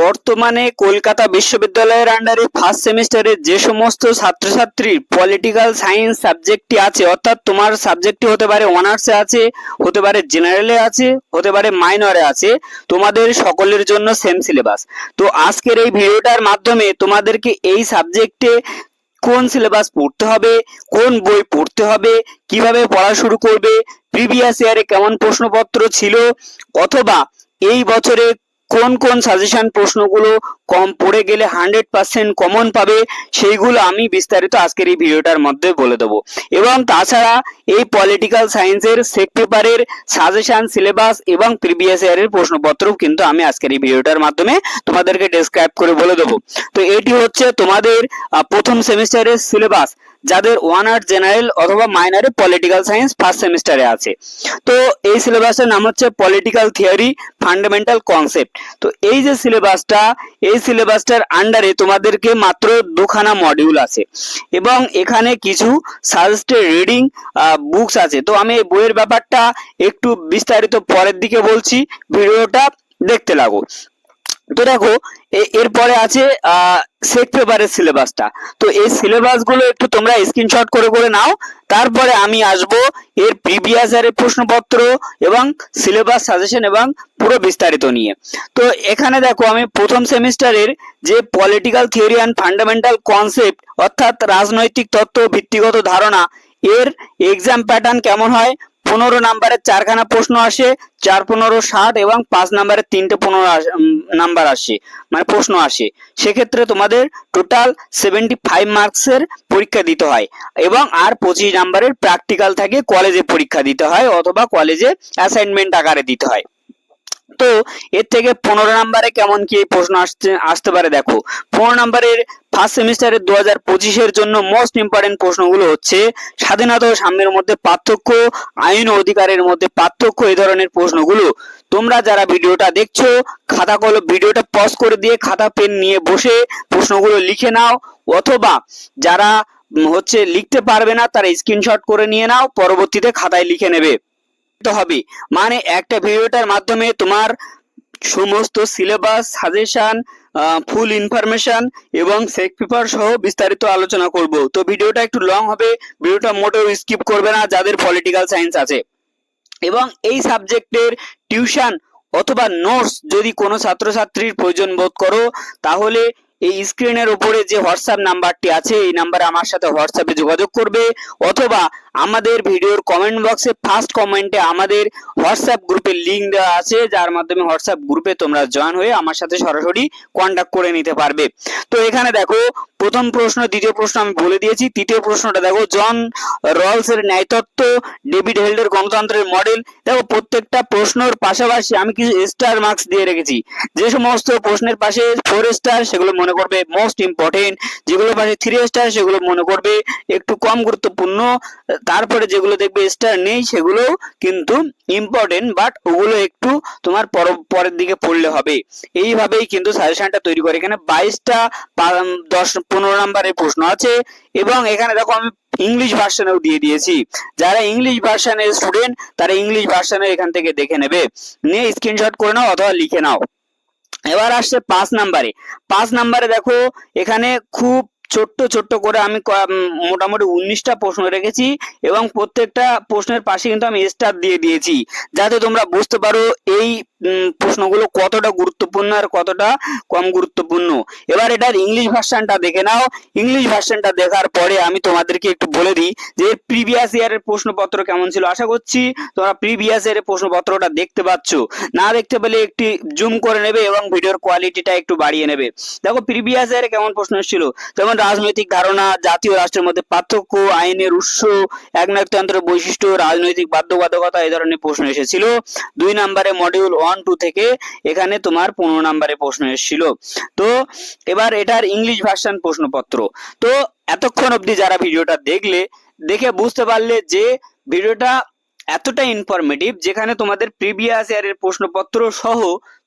বর্তমানে কলকাতা বিশ্ববিদ্যালয়ের আন্ডারে ফার্স্ট সেমিস্টারে যে সমস্ত ছাত্রছাত্রীর পলিটিক্যাল সায়েন্স সাবজেক্টটি আছে, অর্থাৎ তোমার সাবজেক্টটি হতে পারে অনার্সে আছে, হতে পারে জেনারেলে আছে, হতে পারে মাইনরে আছে, তোমাদের সকলের জন্য সেম সিলেবাস তো আজকের এই ভিডিওটার মাধ্যমে তোমাদেরকে এই সাবজেক্টে কোন সিলেবাস পড়তে হবে, কোন বই পড়তে হবে, কীভাবে পড়া শুরু করবে প্রিভিয়াস ইয়ারে কেমন প্রশ্নপত্র ছিল, অথবা এই বছরে কোন কোন সাজেশন প্রশ্নগুলো কম পড়ে গেলে হান্ড্রেড পার্সেন্ট কমন পাবে, সেইগুলো আমি বিস্তারিত আজকের এই ভিডিওটার মধ্যে বলে দেবো। এবং তাছাড়া এই পলিটিক্যাল সায়েন্সের সেট পেপারের সাজেশন সিলেবাস এবং প্রিভিয়াস ইয়ারের প্রশ্নপত্র কিন্তু আমি আজকের এই ভিডিওটার মাধ্যমে তোমাদেরকে ডেসক্রাইব করে বলে দেবো। তো এটি হচ্ছে তোমাদের প্রথম সেমিস্টারের সিলেবাস যাদের ওয়ান আর্ট জেনারেল অথবা মাইনারে পলিটিক্যাল সায়েন্স ফার্স্ট সেমিস্টারে আছে। তো এই সিলেবাসের নাম হচ্ছে পলিটিক্যাল থিওরি ফান্ডামেন্টাল কনসেপ্ট তো এই যে সিলেবাসটা এই সিলেবাসটার আন্ডারে তোমাদেরকে মাত্র দুখানা মডিউল আছে। এবং এখানে কিছু সাজেস্টেড রিডিং বুকস আছে। তো আমি এই বইয়ের ব্যাপারটা একটু বিস্তারিত পরের দিকে বলছি। ভিডিওটা দেখতে লাগো। তো দেখো এরপরে আছে সেট পেপারের সিলেবাসটা তো এই সিলেবাসগুলো একটু তোমরা স্ক্রিনশট করে করে নাও, তারপরে আমি আসব এর প্রিভিয়াস ইয়ারের প্রশ্নপত্র এবং সিলেবাস সাজেশন এবং পুরো বিস্তারিত নিয়ে। তো এখানে দেখো, আমি প্রথম সেমিস্টারের যে political theory and fundamental concept অর্থাৎ রাজনৈতিক তত্ত্ব, ভিত্তিগত ধারণা, এর এক্সাম প্যাটার্ন কেমন হয় পনেরো নাম্বারের চারখানা প্রশ্ন আসে, চার, পনেরো ষাট এবং পাঁচ নাম্বারের তিনটে, পনেরো নাম্বার আসে মানে প্রশ্ন আসে। সেক্ষেত্রে তোমাদের টোটাল সেভেন্টি ফাইভ মার্কসের পরীক্ষা দিতে হয় এবং আর পঁচিশ নাম্বারের প্র্যাকটিক্যাল থাকে কলেজে পরীক্ষা দিতে হয় অথবা কলেজে অ্যাসাইনমেন্ট আকারে দিতে হয়। তো এর থেকে পনেরো নাম্বারে কেমন কি প্রশ্ন আসতে আসতে পারে দেখো। পনেরো নাম্বারের ফার্স্ট সেমিস্টারের দু হাজার পঁচিশের জন্য মোস্ট ইম্পর্টেন্ট প্রশ্নগুলো হচ্ছে, স্বাধীনতা ও সাম্যের মধ্যে পার্থক্য, আইন ও অধিকারের মধ্যে পার্থক্য এই ধরনের প্রশ্নগুলো। তোমরা যারা ভিডিওটা দেখছ, খাতা কলম, ভিডিওটা পজ করে দিয়ে খাতা পেন নিয়ে বসে প্রশ্নগুলো লিখে নাও, অথবা যারা হচ্ছে লিখতে পারবে না, তারা স্ক্রিনশট করে নিয়ে নাও, পরবর্তীতে খাতায় লিখে নেবে। হবে। মানে একটা ভিডিওটার মাধ্যমে তোমার সমস্ত সিলেবাস সাজেশন ফুল ইনফরমেশন এবং সেক পেপার সহ বিস্তারিত আলোচনা করব। তো ভিডিওটা একটু লং হবে, ভিডিওটা মোটেও স্কিপ করবে না, যাদের পলিটিক্যাল সায়েন্স আছে। এবং এই সাবজেক্টের টিউশন অথবা নোটস যদি কোনো ছাত্রছাত্রীর প্রয়োজন বোধ করো, তাহলে এই স্ক্রিনের উপরে যে হোয়াটসঅ্যাপ নাম্বারটি আছে, এই নাম্বারে আমার সাথে হোয়াটসঅ্যাপে যোগাযোগ করবে, অথবা আমাদের ভিডিওর কমেন্ট বক্সে ফার্স্ট কমেন্টে আমাদের হোয়াটসঅ্যাপ গ্রুপের লিঙ্ক দেওয়া আছে, যার মাধ্যমে হোয়াটসঅ্যাপ গ্রুপে তোমরা জয়েন হয়ে আমার সাথে সরাসরি কন্ট্যাক্ট করে নিতে পারবে। তো এখানে দেখো, প্রথম প্রশ্ন, দ্বিতীয় প্রশ্ন আমি বলে দিয়েছি। তৃতীয় প্রশ্নটা দেখো, জন রলস এর ন্যায়তত্ত্ব, ডেভিড হেল্ডের গণতন্ত্রের মডেল দেখো, প্রত্যেকটা প্রশ্নের পাশাপাশি আমি কিছু স্টার মার্কস দিয়ে রেখেছি। যে সমস্ত প্রশ্নের পাশে ফোর স্টার সেগুলো মনে করবে মোস্ট ইম্পর্টেন্ট যেগুলো পাশে থ্রি স্টার সেগুলো মনে করবে একটু কম গুরুত্বপূর্ণ। তারপরে যেগুলো দেখবে স্টার নেই, সেগুলো কিন্তু ইম্পর্টেন্ট বাট ওগুলো একটু তোমার পর- পরের দিকে পড়লে হবে। এইভাবেই কিন্তু সাজেশনটা তৈরি করে। এখানে বাইশটা দশ, পনেরো নাম্বারের প্রশ্ন আছে। এবং এখানে দেখো আমি ইংলিশ ভার্সনেও দিয়ে দিয়েছি। যারা ইংলিশ ভার্সনের স্টুডেন্ট তারা ইংলিশ ভার্সনে এখান থেকে দেখে নেবে। নিয়ে স্ক্রিনশট করে নাও অথবা লিখে নাও। এবার আসছে পাঁচ নাম্বারে। পাঁচ নাম্বারে দেখো, এখানে খুব ছোট্ট ছোট্ট করে আমি মোটামুটি উনিশটা প্রশ্ন রেখেছি এবং প্রত্যেকটা প্রশ্নের পাশে কিন্তু আমি স্টার দিয়ে দিয়েছি। যাতে তোমরা বুঝতে পারো, এই প্রশ্নগুলো কতটা গুরুত্বপূর্ণ আর কতটা কম গুরুত্বপূর্ণ? এবার এটার ইংলিশ ভার্সনটা দেখে নাও। ইংলিশ ভার্সনটা দেখার পরে আমি তোমাদেরকে একটু বলে দিই যে প্রিভিয়াস ইয়ারের প্রশ্নপত্র কেমন ছিল। আশা করছি তোমরা প্রিভিয়াস ইয়ারের প্রশ্নপত্রটা দেখতে পাচ্ছ। না দেখতে পেলে একটি জুম করে নেবে এবং ভিডিওর কোয়ালিটিটা একটু বাড়িয়ে নেবে। দেখো প্রিভিয়াস ইয়ারে কেমন প্রশ্ন ছিল যেমন রাজনৈতিক ধারণা, জাতীয় রাষ্ট্রের মধ্যে পার্থক্য, আইনের উৎস, একনায়কতন্ত্রের বৈশিষ্ট্য, রাজনৈতিক বাধ্যবাধকতা এই ধরনের প্রশ্ন এসেছিল। দুই নম্বরে মডিউল ওয়ান টু থেকে এখানে তোমার পনেরো নম্বরে প্রশ্ন এসেছিল। তো এবার এটার ইংলিশ ভার্সন প্রশ্নপত্র। তো এতক্ষণ অবধি যারা ভিডিওটা দেখলে, দেখে বুঝতে পারলে যে ভিডিওটা এতটা ইনফরমেটিভ যেখানে তোমাদের প্রিভিয়াস ইয়ারের প্রশ্নপত্র সহ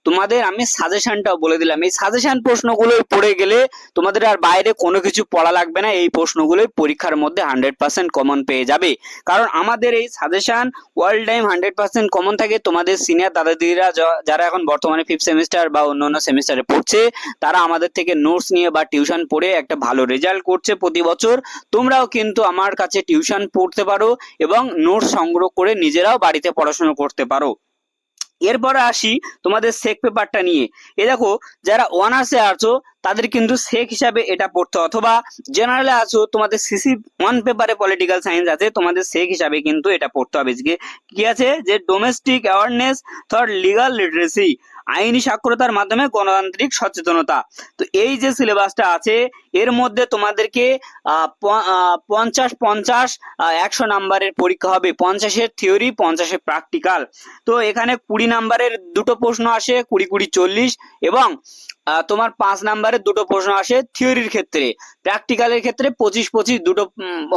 তোমাদের আমি সাজেশনটাও বলে দিলাম। এই সাজেশন প্রশ্নগুলো পড়ে গেলে তোমাদের আর বাইরে কোনো কিছু পড়া লাগবে না। এই প্রশ্নগুলোই পরীক্ষার মধ্যে হান্ড্রেড পার্সেন্ট কমন পেয়ে যাবে। কারণ আমাদের এই suggestion world time hundred percent common থাকে। তোমাদের সিনিয়র দাদা দিদিরা যারা এখন বর্তমানে ফিফথ সেমিস্টার বা অন্যান্য সেমিস্টারে পড়ছে, তারা আমাদের থেকে নোটস নিয়ে বা টিউশন পড়ে একটা ভালো রেজাল্ট করছে প্রতি বছর। তোমরাও কিন্তু আমার কাছে টিউশন পড়তে পারো এবং নোটস সংগ্রহ করে নিজেরাও বাড়িতে পড়াশোনা করতে পারো। এরপরে আসি তোমাদের সেক পেপারটা নিয়ে। এ দেখো, যারা অনার্সে আছো, তাদের কিন্তু সেক হিসাবে এটা পড়তে অথবা জেনারেলে আছো, তোমাদের সিসি ওয়ান পেপারে পলিটিক্যাল সায়েন্স আছে, তোমাদের সেক হিসাবে কিন্তু এটা পড়তে হবে। কি আছে? যে domestic awareness third legal literacy আইনি সাক্ষরতার মাধ্যমে গণতান্ত্রিক সচেতনতা। তো এই যে সিলেবাসটা আছে, এর মধ্যে তোমাদেরকে পঞ্চাশ পঞ্চাশ একশো নাম্বারের পরীক্ষা হবে। পঞ্চাশের থিওরি, পঞ্চাশের প্র্যাকটিক্যাল। তো এখানে কুড়ি নাম্বারের দুটো প্রশ্ন আসে, কুড়ি কুড়ি চল্লিশ এবং তোমার পাঁচ নাম্বারের দুটো প্রশ্ন আসে থিওরির ক্ষেত্রে। প্র্যাকটিক্যালের ক্ষেত্রে পঁচিশ পঁচিশ দুটো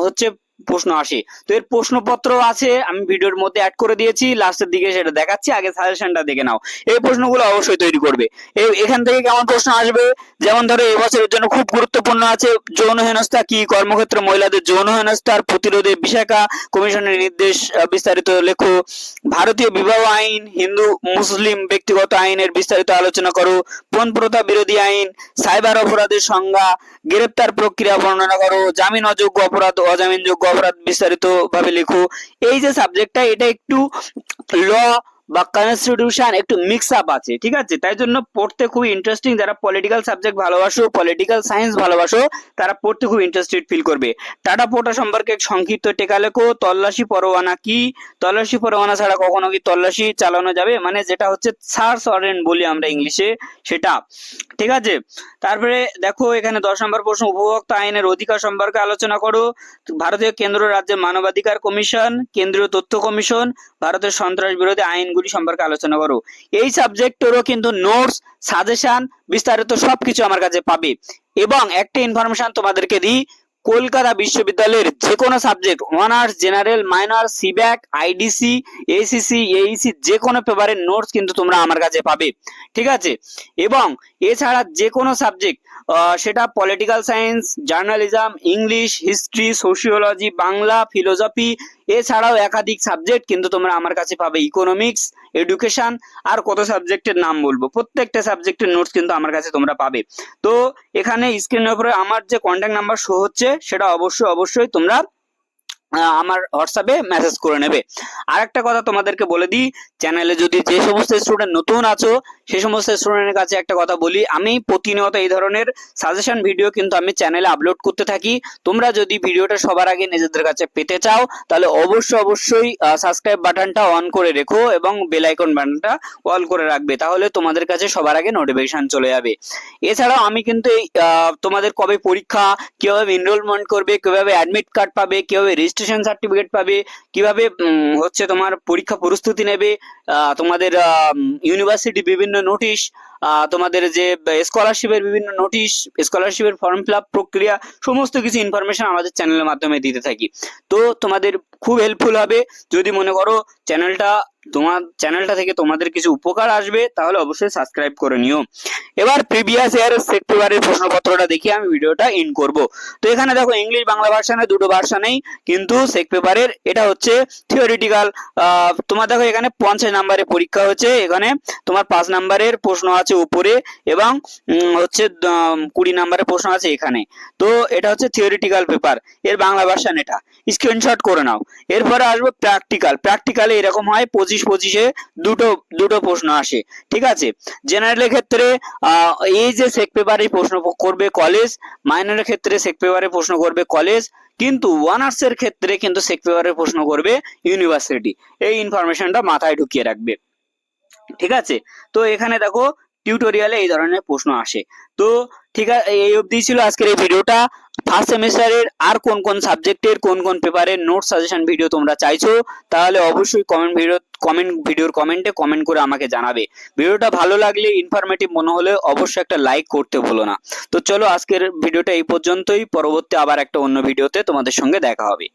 হচ্ছে প্রশ্ন আসে। তো এর প্রশ্নপত্র আছে, আমি ভিডিওর মধ্যে অ্যাড করে দিয়েছি লাস্টের দিকে সেটা দেখাচ্ছি, আগে সাজেশনটা দেখে নাও। এই প্রশ্নগুলো অবশ্যই তৈরি করবে। এখান থেকে কেমন প্রশ্ন আসবে? যেমন ধরো এবছরের জন্য খুব গুরুত্বপূর্ণ আছে, যৌন হেনস্থা কি? কর্মক্ষেত্রে, মহিলাদের যৌন হেনস্থার প্রতিরোধে বিশাখা কমিশনের নির্দেশ বিস্তারিত লেখো। ভারতীয় বিবাহ আইন, হিন্দু, মুসলিম ব্যক্তিগত আইনের বিস্তারিত আলোচনা করো। পণ প্রথা বিরোধী আইন, সাইবার অপরাধের সংজ্ঞা গ্রেপ্তার প্রক্রিয়া বর্ণনা করো। জামিন অযোগ্য অপরাধ অজামিনযোগ্য অপরাধ বিস্তারিত ভাবে লেখো। এই যে সাবজেক্টটা এটা একটু ল বা কনস্টিটিউশন একটু মিক্স আপ আছে, ঠিক আছে? তাই জন্য পড়তে খুব ইন্টারেস্টিং যারা পলিটিক্যাল সাবজেক্ট ভালোবাসো পলিটিক্যাল সায়েন্স ভালোবাসো, তারা পড়তে খুব ইন্টারেস্টেড ফিল করবে। টাটা পোটা সম্পর্কে সংক্ষিপ্ত টেকা লেখো, তল্লাশি পরোয়ানা কি? তল্লাশি পরোয়ানা ছাড়া কখনো কি তল্লাশি চালানো যাবে? মানে যেটা হচ্ছে সার্চ ওয়ারেন্ট বলি আমরা ইংলিশে, সেটা। ঠিক আছে? তারপরে দেখো এখানে দশ নম্বর প্রশ্ন, উপভোক্তা আইনের অধিকার সম্পর্কে আলোচনা করো। ভারতীয় কেন্দ্র রাজ্যের মানবাধিকার কমিশন, কেন্দ্রীয় তথ্য কমিশন, ভারতের সন্ত্রাস বিরোধী আইনগুলি সম্পর্কে আলোচনা করো। এই সাবজেক্টেরও কিন্তু নোটস সাজেশন বিস্তারিত সবকিছু আমার কাছে পাবে। এবং একটা ইনফরমেশন তোমাদেরকে দিই, কলকাতা বিশ্ববিদ্যালয়ের যে কোনো সাবজেক্ট অনার্স জেনারেল মাইনর সিব্যাক আইডিসি এসিসি এইসি যে কোনো পেপারের নোটস কিন্তু তোমরা আমার কাছে পাবে। ঠিক আছে? এবং এছাড়া যে কোনো সাবজেক্ট সেটা political science journalism English history sociology Bangla philosophy এছাড়াও একাধিক সাবজেক্ট কিন্তু তোমরা আমার কাছে পাবে ইকোনমিক্স এডুকেশন আর কত সাবজেক্টের নাম বলব। প্রত্যেকটা সাবজেক্টের নোটস কিন্তু আমার কাছে তোমরা পাবে। তো এখানে স্ক্রিনের উপরে আমার যে কন্ট্যাক্ট নাম্বার শো হচ্ছে, সেটা অবশ্যই অবশ্যই তোমরা আমার হোয়াটসঅ্যাপে মেসেজ করে নেবে। আর একটা কথা তোমাদেরকে বলে দিই চ্যানেলে যদি যে সমস্ত স্টুডেন্ট নতুন আছো, সে সমস্ত স্টুডেন্টের কাছে একটা কথা বলি, আমি প্রতিনিয়ত এই ধরনের সাজেশন ভিডিও কিন্তু আমি চ্যানেলে আপলোড করতে থাকি। তোমরা যদি ভিডিওটা সবার আগে নিজেদের কাছে পেতে চাও, তাহলে অবশ্যই অবশ্যই সাবস্ক্রাইব বাটনটা অন করে রেখো এবং বেল আইকন বাটনটা অল করে রাখবে, তাহলে তোমাদের কাছে সবার আগে নোটিফিকেশন চলে যাবে। এছাড়াও আমি কিন্তু এই তোমাদের কবে পরীক্ষা, কীভাবে এনরোলমেন্ট করবে, কীভাবে অ্যাডমিট কার্ড পাবে, কীভাবে রেজিস্ট্রেশন সার্টিফিকেট পাবে কীভাবে হচ্ছে তোমার পরীক্ষা প্রস্তুতি নেবে তোমাদের ইউনিভার্সিটি বিভিন্ন নোটিশ তোমাদের যে স্কলারশিপের বিভিন্ন নোটিশ স্কলারশিপের ফর্ম ফিল প্রক্রিয়া, সমস্ত কিছু ইনফরমেশন আমাদের চ্যানেলের মাধ্যমে দিতে থাকি। তো তোমাদের খুব হেল্পফুল হবে। যদি মনে করো চ্যানেলটা তোমার চ্যানেলটা থেকে তোমাদের কিছু উপকার আসবে, তাহলে অবশ্যই সাবস্ক্রাইব করে নিও। এবার প্রিভিয়াস ইয়ারের সেট পেপারের প্রশ্নপত্রটা দেখি আমি ভিডিওটা ইন করব। তো এখানে দেখো ইংলিশ বাংলা ভার্সানে দুটো ভার্সানেই কিন্তু সেক পেপারের এটা হচ্ছে থিওরিটিক্যাল তোমার দেখো এখানে পঞ্চাশ নাম্বারের পরীক্ষা হচ্ছে এখানে তোমার পাঁচ নাম্বারের প্রশ্ন আছে উপরে এবং হচ্ছে কুড়ি নাম্বারের প্রশ্ন আছে এখানে। তো এটা হচ্ছে থিওরিটিক্যাল পেপার এর বাংলা ভার্সান এটা। স্ক্রিনশট করে নাও। এরপরে আসবে প্র্যাকটিক্যাল প্র্যাকটিক্যালে এরকম হয়, পঁচিশ পঁচিশে দুটো দুটো প্রশ্ন আসে, ঠিক আছে? জেনারেলের ক্ষেত্রে এই যে সেক পেপারে প্রশ্ন করবে কলেজ মাইনরের ক্ষেত্রে সেক পেপারে প্রশ্ন করবে কলেজ কিন্তু অনার্স এর ক্ষেত্রে কিন্তু সেক পেপারে প্রশ্ন করবে ইউনিভার্সিটি এই ইনফরমেশনটা মাথায় ঢুকিয়ে রাখবে। ঠিক আছে? তো এখানে দেখো টিউটোরিয়ালে এই ধরনের প্রশ্ন আসে। তো ঠিক আছে এই অবধি ছিল আজকের এই ভিডিওটা। ফার্স্ট সেমিস্টারের আর কোন কোন সাবজেক্টের কোন কোন পেপারের নোট সাজেশন ভিডিও তোমরা চাইছো, তাহলে অবশ্যই কমেন্ট ভিডিও কমেন্ট ভিডিওর কমেন্টে কমেন্ট করে আমাকে জানাবে। ভিডিওটা ভালো লাগলে ইনফরমেটিভ মনে হলে অবশ্যই একটা লাইক করতে ভুলো না। তো চলো আজকের ভিডিওটা এই পর্যন্তই, পরবর্তী আবার একটা অন্য ভিডিওতে তোমাদের সঙ্গে দেখা হবে।